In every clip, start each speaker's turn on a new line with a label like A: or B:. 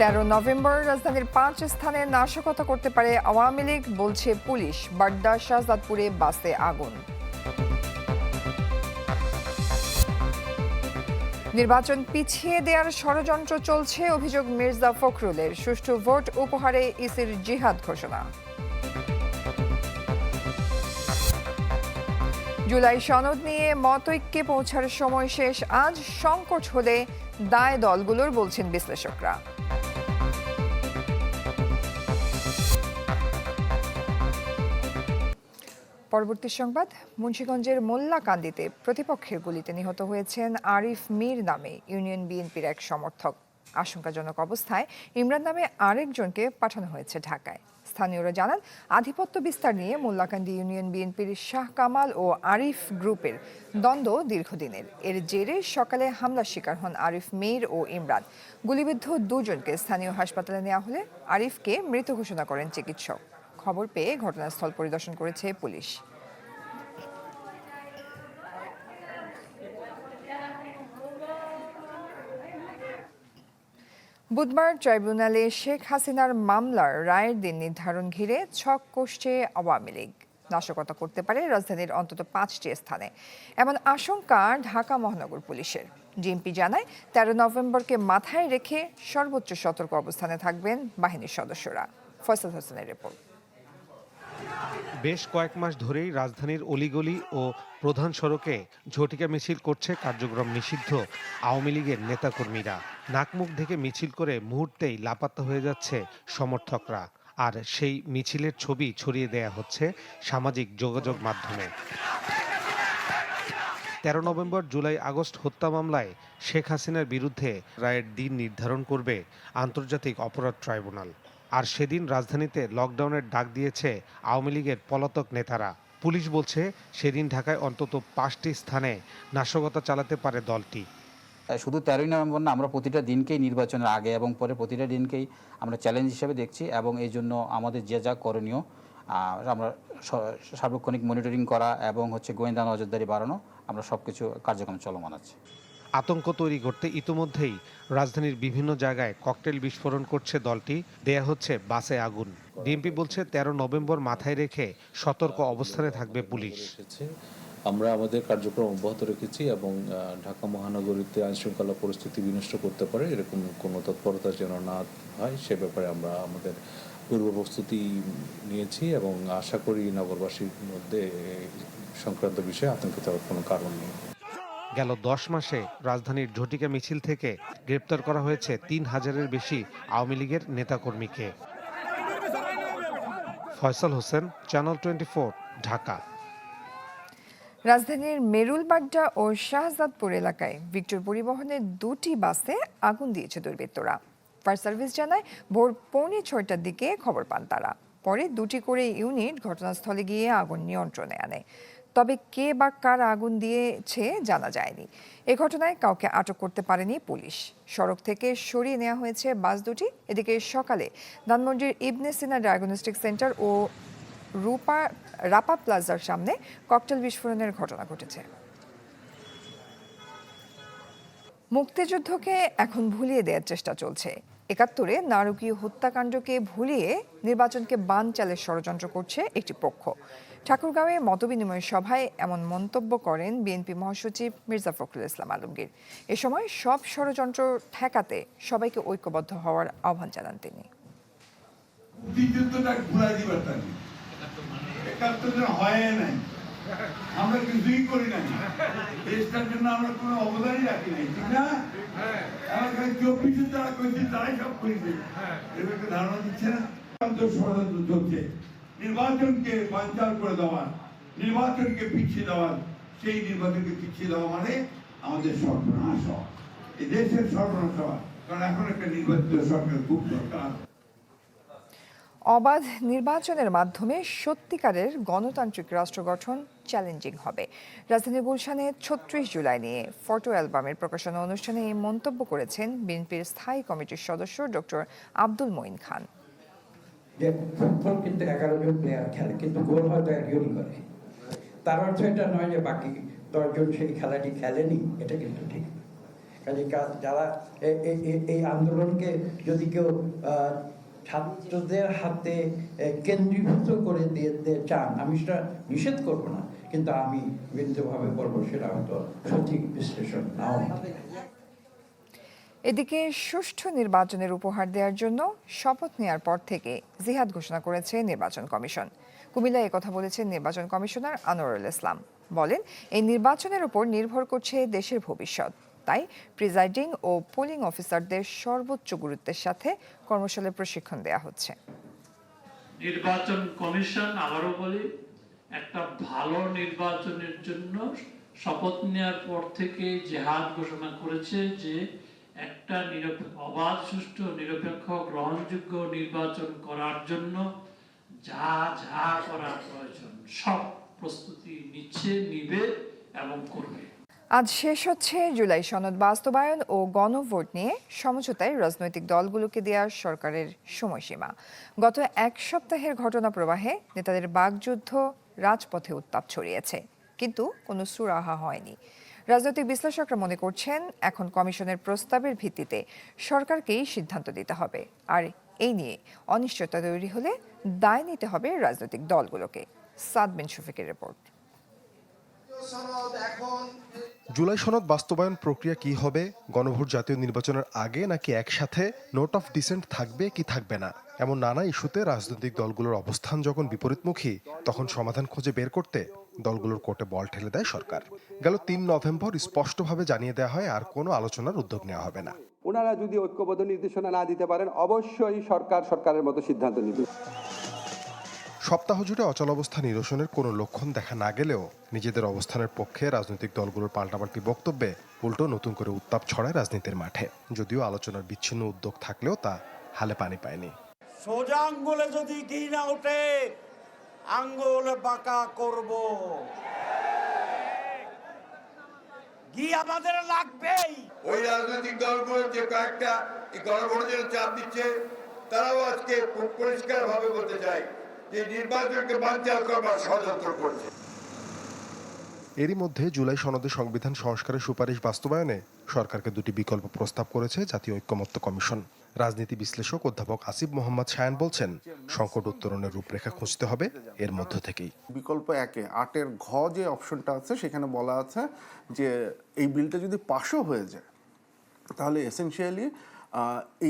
A: তেরো নভেম্বর রাজধানীর পাঁচ স্থানে নাশকতা করতে পারে আওয়ামী লীগ, বলছে পুলিশ, বাড্ডা, শাহজাদপুরে বাসে আগুন। নির্বাচন পিছিয়ে দেওয়ার ষড়যন্ত্র চলছে, অভিযোগ মির্জা ফখরুলের। সুষ্ঠু ভোট উপহারে ইসির জিহাদ ঘোষণা। জুলাই সনদ নিয়ে মতৈক্যে পৌঁছার সময় শেষ। আজ সংকট হলে দায় দলগুলোর, বলছেন বিশ্লেষকরা। পরবর্তী সংবাদ, মুন্সিগঞ্জের মোল্লাকান্দিতে প্রতিপক্ষের গুলিতে নিহত হয়েছেন আরিফ মীর নামে ইউনিয়ন বিএনপির এক সমর্থক। আশঙ্কাজনক অবস্থায় ইমরান নামে আরেকজনকে পাঠানো হয়েছে ঢাকায়। স্থানীয়রা জানান, আধিপত্য বিস্তার নিয়ে মোল্লাকান্দি ইউনিয়ন বিএনপির শাহ কামাল ও আরিফ গ্রুপের দ্বন্দ্ব দীর্ঘদিনের। এর জেরে সকালে হামলার শিকার হন আরিফ মীর ও ইমরান। গুলিবিদ্ধ দুজনকে স্থানীয় হাসপাতালে নেওয়া হলে আরিফকে মৃত ঘোষণা করেন চিকিৎসক। খবর পেয়ে ঘটনাস্থল পরিদর্শন করেছে পুলিশ। বুধবার ট্রাইব্যুনালে শেখ হাসিনার মামলার রায়ের দিন নির্ধারণ ঘিরে ছক কষছে আওয়ামী লীগ। নাশকতা করতে পারে রাজধানীর অন্তত পাঁচটি স্থানে। এমন আশঙ্কা ঢাকা মহানগর পুলিশের। ডিএমপি জানায়, তেরো নভেম্বরকে মাথায় রেখে সর্বোচ্চ সতর্ক অবস্থানে থাকবেন বাহিনীর সদস্যরা। ফয়সাল হোসেনের রিপোর্ট।
B: বেশ কয়েক মাস ধরেই রাজধানীর অলিগলি ও প্রধান সড়কে ঝটিকা মিছিল করছে কার্যক্রম নিষিদ্ধ আওয়ামী লীগের নেতাকর্মীরা। নাকমুখ থেকে মিছিল করে মুহূর্তেই লাপাত্তা হয়ে যাচ্ছে সমর্থকরা। আর সেই মিছিলের ছবি ছড়িয়ে দেয়া হচ্ছে সামাজিক যোগাযোগ মাধ্যমে। তেরো নভেম্বর জুলাই আগস্ট হত্যা মামলায় শেখ হাসিনার বিরুদ্ধে রায়ের দিন নির্ধারণ করবে আন্তর্জাতিক অপরাধ ট্রাইব্যুনাল। আর সেদিন রাজধানীতে লকডাউনের ডাক দিয়েছে আওয়ামী লীগের পলাতক নেতারা। পুলিশ বলছে, সেদিন ঢাকায় অন্তত পাঁচটি স্থানে নাশকতা চালাতে পারে দলটি।
C: শুধু তেরোই নভেম্বর না, আমরা প্রতিটা দিনকেই নির্বাচনের আগে এবং পরে প্রতিটা দিনকেই আমরা চ্যালেঞ্জ হিসেবে দেখছি এবং এই জন্য আমাদের যে যা করণীয় আমরা সার্বক্ষণিক মনিটরিং করা এবং হচ্ছে গোয়েন্দা নজরদারি বাড়ানো, আমরা সব কিছু কার্যক্রম চলমান আছে।
B: আতঙ্ক তৈরি করতে ইতোমধ্যেই রাজধানীর বিভিন্ন জায়গায় ককটেল বিস্ফোরণ করছে দলটি। দেয়া হচ্ছে বাসে আগুন। ডিএমপি বলছে, তেরো নভেম্বর মাথায় রেখে সতর্ক অবস্থানে থাকবে পুলিশ।
D: আমরা আমাদের কার্যক্রম অব্যাহত রেখেছি এবং ঢাকা মহানগরীতে আইন শৃঙ্খলা পরিস্থিতি বিনষ্ট করতে পারে, এরকম কোনো তৎপরতা যেন না হয়, সে ব্যাপারে আমরা আমাদের পূর্ব প্রস্তুতি নিয়েছি এবং আশা করি নগরবাসীর মধ্যে সংক্রান্ত বিষয়ে আতঙ্কিত কোনো কারণ নেই।
B: গেল দশ মাসে রাজধানীর ঝটিকা মিছিল থেকে গ্রেপ্তার করা হয়েছে তিন হাজারের বেশি আওয়ামী লীগের নেতাকর্মীকে। Faisal Hossain channel twenty Dhaka.
A: রাজধানীর মেরুলবাড্ডা ও শাহজাদপুর এলাকায় ভিক্টর পরিবহনের দুটি বাসে আগুন দিয়েছে দুর্বৃত্তরা। ফায়ার সার্ভিস জানায়, ভোর পৌনে ছয়টার দিকে খবর পান তারা। পরে দুটি করে ইউনিট ঘটনাস্থলে গিয়ে আগুন নিয়ন্ত্রণে আনে। তবে কে বা কার আগুন দিয়েছে জানা যায়নি। এ ঘটনায় কাউকে আটক করতে পারেনি পুলিশ। সড়ক থেকে সরিয়ে নেওয়া হয়েছে বাস দুটি। এদিকে সকালে ধানমন্ডির ইবনে সিনা ডায়াগনস্টিক সেন্টার ও রূপা, রাপা প্লাজার সামনে ককটেল বিস্ফোরণের ঘটনা ঘটেছে। মুক্তিযুদ্ধকে এখন ভুলিয়ে দেওয়ার চেষ্টা চলছে। একাত্তরে নারকীয় হত্যাকাণ্ডকে ভুলিয়ে নির্বাচনকে বান চালের ষড়যন্ত্র করছে একটি পক্ষ। ঠাকুরগাঁওয়ে মতবিনিময় সভায় এমন মন্তব্য করেন বিএনপি মহাসচিব মির্জা ফখরুল ইসলাম আলমগীর। এ সময় সব ষড়যন্ত্র ঠেকাতে সবাইকে ঐক্যবদ্ধ হওয়ার আহ্বান জানান তিনি।
E: আমরা কিছুই করি নাই। দেশটার জন্য আমরা কোনো অবদানই রাখি নাই, ঠিক না? চব্বিশে যারা তারাই সব করেছে। ধারণা দিচ্ছে না। ষড়যন্ত্র চলছে। নির্বাচনকে বাঞ্চাল করে দেওয়া নির্বাচনকে পিছিয়ে দেওয়া সেই নির্বাচনকে পিছিয়ে দেওয়া মানে আমাদের সর্বনাশ হওয়া। এই দেশের সর্বনাশ হওয়া। কারণ এখন একটা নির্বাচিত সরকার খুব দরকার।
A: অবাধ নির্বাচনের মাধ্যমে সত্যিকারের গণতান্ত্রিক রাষ্ট্র গঠন চ্যালেঞ্জিং হবে। রাজধানী গুলশানে ছত্রিশ জুলাই নিয়ে ফটো অ্যালবামের প্রকাশনা অনুষ্ঠানে এই মন্তব্য করেছেন বিএনপির স্থায়ী কমিটির সদস্য ডক্টর আব্দুল মঈন খান।
F: যে ফুটবল কিন্তু এগারো জন প্লেয়ার খেলে, কিন্তু গোল হয়তো একজনই করে তার অর্থ এটা নয় যে বাকি দশজন সেই খেলাটি খেলেনি, এটা কিন্তু ঠিক কাজে যারা এই আন্দোলনকে যদি কেউ ছাত্রদের হাতে কেন্দ্রীভূত করে দিয়ে চান, আমি সেটা নিষেধ করব না, কিন্তু আমি বিন্দুভাবে বলব সেটা হয়তো সঠিক বিশ্লেষণ নাও।
A: এদিকে সুষ্ঠু নির্বাচনের উপহার দেওয়ার জন্য শপথ নেয়ার পর থেকে জিহাদ ঘোষণা করেছে নির্বাচন কমিশন। কুমিল্লায় কথা বলেছেন নির্বাচন কমিশনার আনোয়ারুল ইসলাম। বলেন, এই নির্বাচনের উপর নির্ভর করছে দেশের ভবিষ্যৎ। তাই প্রিজাইডিং ও পোলিং অফিসারদের সর্বোচ্চ গুরুত্বের সাথে কর্মশালায় প্রশিক্ষণ দেওয়া হচ্ছে।
G: নির্বাচন কমিশন, আবারও বলি, একটা ভালো নির্বাচনের জন্য শপথ নেওয়ার পর থেকে জেহাদ ঘোষণা করেছে যে একটা অবাধ, সুষ্ঠু, নিরপেক্ষ, গ্রহণযোগ্য নির্বাচন করার জন্য যা যা করার প্রয়োজন, সব প্রস্তুতি নিচ্ছে, নিবে এবং করবে।
A: আজ শেষ হচ্ছে জুলাই সনদ বাস্তবায়ন ও গণভোট নিয়ে। সমঝোতায় রাজনৈতিক দলগুলোকে দেওয়া সরকারের সময়সীমা। গত এক সপ্তাহের ঘটনা প্রবাহে নেতাদের বাগযুদ্ধ রাজপথে উত্তাপ ছড়িয়েছে। কিন্তু কোনো সুরাহা হয়নি। রাজনৈতিক বিশ্লেষকরা মনে করছেন, এখন কমিশনের প্রস্তাবের ভিত্তিতে সরকারকেই সিদ্ধান্ত দিতে হবে। আর এই নিয়ে অনিশ্চয়তা তৈরি হলে দায় নিতে হবে রাজনৈতিক দলগুলোকে। সাদ বিন শফিকের রিপোর্ট।
H: জুলাই সনদ বাস্তবায়ন প্রক্রিয়া কি হবে? গণভোট জাতীয় নির্বাচনের আগে নাকি একসাথে নোট অফ ডিসেন্ট থাকবে কি থাকবে না? এমন নানা ইস্যুতে রাজনৈতিক দলগুলোর অবস্থান যখন বিপরীতমুখী, তখন সমাধান খুঁজে বের করতে দলগুলোর কোর্টে বল ঠেলে দেয় সরকার। গেল তিন নভেম্বর স্পষ্টভাবে জানিয়ে দেওয়া হয় আর কোনো আলোচনার উদ্যোগ নেওয়া হবে না।
I: ওনারা যদি ঐক্যবদ্ধ নির্দেশনা না দিতে পারেন অবশ্যই সরকার সরকারের মতো সিদ্ধান্ত নেবে।
H: সপ্তাহ জুড়ে অচলাবস্থা নিরসনের কোনো লক্ষণ দেখা না গেলেও নিজেদের অবস্থানের পক্ষে রাজনৈতিক দলগুলোর পাল্টাপাল্টি বক্তব্যে উল্টো নতুন করে উত্তাপ ছড়ায় রাজনীতির মাঠে। যদিও আলোচনার বিচ্ছিন্ন উদ্যোগ থাকলেও তা হালে পানি পায়নি।
J: সোজা আঙ্গুলে যদি ঘি না ওঠে আঙ্গুল বাঁকা করব। ঘি আমাদের লাগবেই।
E: ওই রাজনৈতিক দলগুলো যে কয়েকটা এই গণভোটের চাপ দিচ্ছে তারাও আজকে পরিষ্কার ভাবে বলতে চাই যে নির্বাচনকে বানচাল করবার ষড়যন্ত্র করছে।
H: এরই মধ্যে জুলাই সনদে সংবিধান সংস্কারের সুপারিশ বাস্তবায়নে সরকারকে দুটি বিকল্প প্রস্তাব করেছে জাতীয় ঐক্যমত্য কমিশন। রাজনীতি বিশ্লেষক অধ্যাপক আসিফ মোহাম্মদ সায়ান বলছেন, সংকট উত্তরণের রূপরেখা খুঁজতে হবে এর মধ্য থেকেই।
K: বিকল্প একে, আটের ঘ যে অপশনটা আছে, সেখানে বলা আছে যে এই বিলটা যদি পাশও হয়ে যায়, তাহলে এসেনশিয়ালি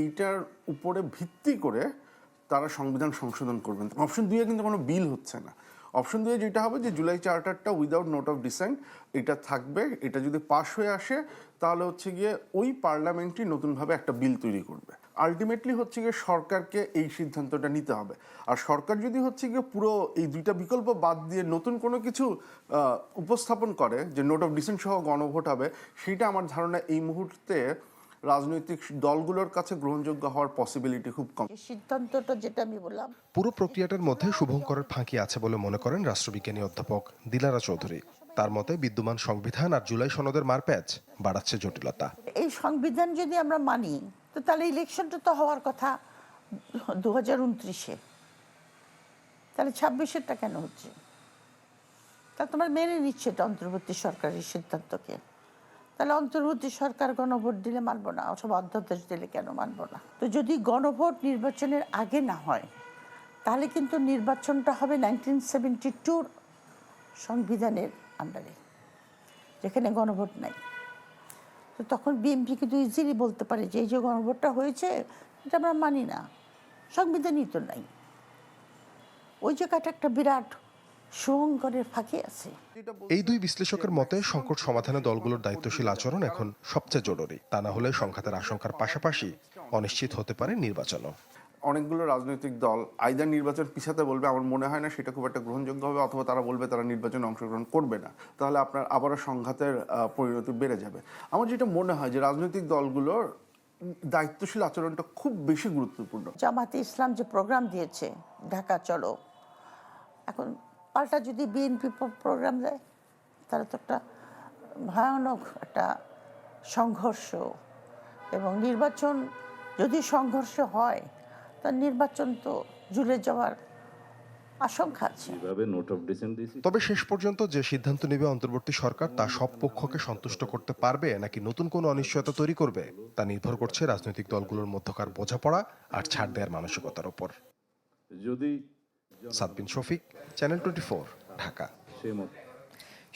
K: এইটার উপরে ভিত্তি করে তারা সংবিধান সংশোধন করবেন। অপশন দুইয়ে কিন্তু কোনো বিল হচ্ছে না। অপশন দুয়ে যেটা হবে যে জুলাই চার্টারটা উইদাউট নোট অফ ডিসেন্ট এটা থাকবে, এটা যদি পাশ হয়ে আসে, তাহলে হচ্ছে গিয়ে ওই পার্লামেন্টই নতুনভাবে একটা বিল তৈরি করবে। আলটিমেটলি হচ্ছে গিয়ে সরকারকে এই সিদ্ধান্তটা নিতে হবে। আর সরকার যদি হচ্ছে গিয়ে পুরো এই দুইটা বিকল্প বাদ দিয়ে নতুন কোনো কিছু উপস্থাপন করে যে নোট অফ ডিসেন্ট সহ গণভোট হবে সেটা আমার ধারণা এই মুহূর্তে রাজনৈতিক দলগুলোর কাছে গ্রহণযোগ্য হওয়ার পসিবিলিটি খুব কম।
J: সিদ্ধান্তটা যেটা আমি বললাম।
H: পুরো প্রক্রিয়াটার মধ্যে শুভঙ্করের ফাঁকি আছে বলে মনে করেন রাষ্ট্রবিজ্ঞানী অধ্যাপক দিলারা চৌধুরী। তার মতে বিদ্যমান সংবিধান আর জুলাই সনদের মারপ্যাচ বাড়াচ্ছে জটিলতা।
J: এই সংবিধান যদি আমরা মানি, তো তাহলে ইলেকশনটা তো হওয়ার কথা দু হাজার উনত্রিশে। তাহলে ছাব্বিশেরটা কেন হচ্ছে? তা তোমরা মেনে নিচ্ছে এটা অন্তর্বর্তী সরকারের সিদ্ধান্তকে। তাহলে অন্তর্বর্তী সরকার গণভোট দিলে মানবো না, অথবা অধ্যাদেশ দিলে কেন মানবো না? তো যদি গণভোট নির্বাচনের আগে না হয়, তাহলে কিন্তু নির্বাচনটা হবে নাইনটিন সেভেন্টি টুর সংবিধানের আন্ডারে, যেখানে গণভোট নাই। তো তখন বিএমপি কিন্তু ইজিলি বলতে পারে যে, এই যে গণভোটটা হয়েছে, এটা আমরা মানি না, সংবিধানই তো নাই। ওই জায়গাটা একটা বিরাট শুভঙ্করের ফাঁকি আছে।
H: এই দুই বিশ্লেষকের মতে, সংকট সমাধানে দলগুলোর দায়িত্বশীল আচরণ এখন সবচেয়ে জরুরি। তা না হলে সংঘাতের আশঙ্কার পাশাপাশি অনিশ্চিত হতে পারে নির্বাচনও।
K: অনেকগুলো রাজনৈতিক দল আইদার নির্বাচন পিছাতে বলবে, আমার মনে হয় না সেটা খুব একটা গ্রহণযোগ্য হবে, অথবা তারা বলবে তারা নির্বাচনে অংশগ্রহণ করবে না। তাহলে আপনার আবারও সংঘাতের পরিণতি বেড়ে যাবে। আমার যেটা মনে হয় যে রাজনৈতিক দলগুলোর দায়িত্বশীল আচরণটা খুব বেশি গুরুত্বপূর্ণ।
J: জামাতে ইসলাম যে প্রোগ্রাম দিয়েছে, ঢাকা চলো। এখন পাল্টা যদি বিএনপি প্রোগ্রাম দেয়, তাহলে তো একটা ভয়ানক একটা সংঘর্ষ। এবং নির্বাচন যদি সংঘর্ষ হয় তা নির্বাচন তো জুড়ে যাওয়ার আশঙ্কা আছে।
H: তবে শেষ পর্যন্ত যে সিদ্ধান্ত নেবে অন্তর্বর্তী সরকার তা সব পক্ষকে সন্তুষ্ট করতে পারবে নাকি নতুন কোনো অনিশ্চয়তা তৈরি করবে তা নির্ভর করছে রাজনৈতিক দলগুলোর মধ্যকার বোঝাপড়া আর ছাড় দেওয়ার মানসিকতার উপর
L: যদি
H: সাদবিন শফিক চ্যানেল টোয়েন্টি ঢাকা।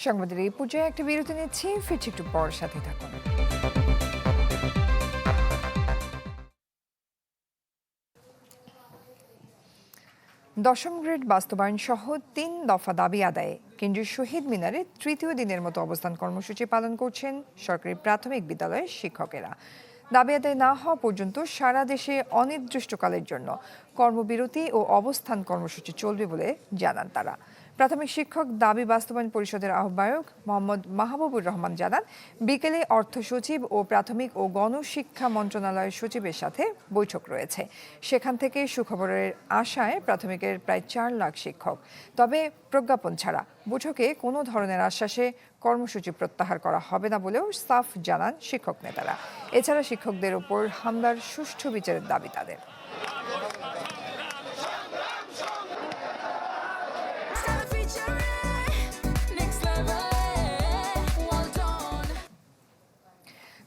A: সংবাদের এই পর্যায়ে একটা বিরতি নিচ্ছি ফিরছি একটু পর সাথে থাকুন। দশম গ্রেড বাস্তবায়ন সহ তিন দফা দাবি আদায়ে কেন্দ্রীয় শহীদ মিনারে তৃতীয় দিনের মতো অবস্থান কর্মসূচি পালন করছেন সরকারি প্রাথমিক বিদ্যালয়ের শিক্ষকেরা। দাবি আদায় না হওয়া পর্যন্ত সারা দেশে অনির্দিষ্টকালের জন্য কর্মবিরতি ও অবস্থান কর্মসূচি চলবে বলে জানান তারা। প্রাথমিক শিক্ষক দাবি বাস্তবায়ন পরিষদের আহ্বায়ক মোহাম্মদ মাহবুবুর রহমান জানান, বিকেলে অর্থ সচিব ও প্রাথমিক ও গণশিক্ষা মন্ত্রণালয়ের সচিবের সাথে বৈঠক রয়েছে। সেখান থেকে সুখবরের আশায় প্রাথমিকের প্রায় চার লাখ শিক্ষক। তবে প্রজ্ঞাপন ছাড়া বৈঠকে কোনো ধরনের আশ্বাসে কর্মসূচি প্রত্যাহার করা হবে না বলেও সাফ জানান শিক্ষক নেতারা। এছাড়া শিক্ষকদের ওপর হামলার সুষ্ঠু বিচারের দাবি তাদের।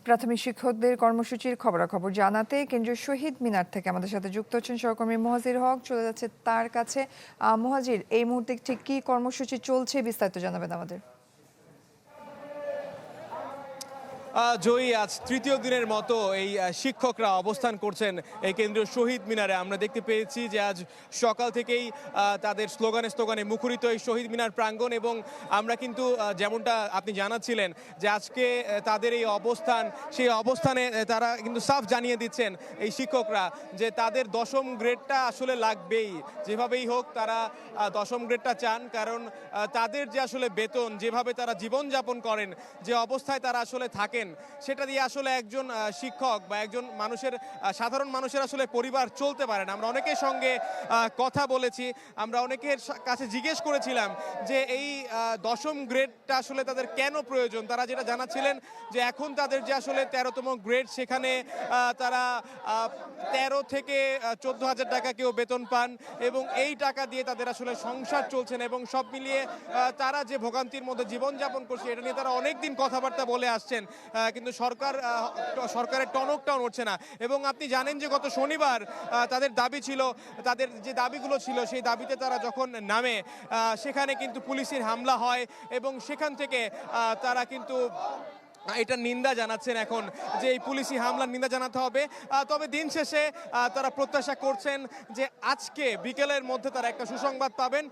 A: প্রাথমিক শিক্ষকদের কর্মসূচির খবরাখবর জানাতে কেন্দ্রীয় শহীদ মিনার থেকে আমাদের সাথে যুক্ত হচ্ছেন সহকর্মী মহাজির হক। চলে যাচ্ছে তার কাছে। মহাজির, এই মুহূর্তে ঠিক কি কর্মসূচি চলছে বিস্তারিত জানাবেন আমাদের।
M: জয়ী, আজ তৃতীয় দিনের মতো এই শিক্ষকরা অবস্থান করছেন এই কেন্দ্রীয় শহীদ মিনারে। আমরা দেখতে পেয়েছি যে আজ সকাল থেকেই তাদের স্লোগানে স্লোগানে মুখরিত এই শহীদ মিনার প্রাঙ্গণ এবং আমরা কিন্তু যেমনটা আপনি জানাচ্ছিলেন যে আজকে তাদের এই অবস্থান, সেই অবস্থানে তারা কিন্তু সাফ জানিয়ে দিচ্ছেন এই শিক্ষকরা যে তাদের দশম গ্রেডটা আসলে লাগবেই। যেভাবেই হোক, তারা দশম গ্রেডটা চান কারণ তাদের যে আসলে বেতন, যেভাবে তারা জীবনযাপন করেন, যে অবস্থায় তারা আসলে থাকেন সেটা দিয়ে আসলে একজন শিক্ষক বা একজন মানুষের সাধারণ মানুষের আসলে পরিবার চলতে পারে না। আমরা অনেকের সঙ্গে কথা বলেছি, আমরা অনেকের কাছে জিজ্ঞেস করেছিলাম যে এই দশম গ্রেডটা আসলে তাদের কেন প্রয়োজন? তারা যেটা জানাচ্ছিলেন যে এখন তাদের যে আসলে তেরোতম গ্রেড, সেখানে তারা তেরো থেকে চোদ্দ হাজার টাকা কেউ বেতন পান এবং এই টাকা দিয়ে তাদের আসলে সংসার চলছেন এবং সব মিলিয়ে তারা যে ভোগান্তির মধ্যে জীবনযাপন করছে, এটা নিয়ে তারা অনেকদিন কথাবার্তা বলে আসছেন। কিন্তু সরকার সরকারের টনকটাও নড়ছে না। এবং আপনি জানেন যে গত শনিবার তাদের দাবি ছিল, তাদের যে দাবিগুলো ছিল, সেই দাবিতে তারা যখন নামে সেখানে কিন্তু পুলিশের হামলা হয় এবং সেখান থেকে তারা কিন্তু এটা নিন্দা জানাচ্ছেন এখন যে এই পুলিশি হামলার নিন্দা জানাতে হবে। তবে দিন শেষে তারা প্রত্যাশা করছেন যে আজকে বিকেলের মধ্যে তারা একটা সুসংবাদ পাবেন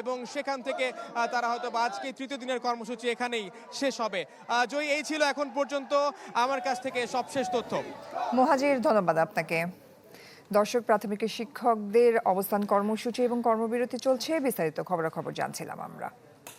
M: এবং সেখান থেকে তারা হয়তো বা আজকে তৃতীয় দিনের কর্মসূচি এখানেই শেষ হবে। জয়ী, এই ছিল এখন পর্যন্ত আমার কাছ থেকে সবশেষ তথ্য।
A: মহাজির ধন্যবাদ আপনাকে। দর্শক প্রাথমিকের শিক্ষকদের অবস্থান কর্মসূচি এবং কর্মবিরতি চলছে। বিস্তারিত খবরাখবর জানছিলাম আমরা।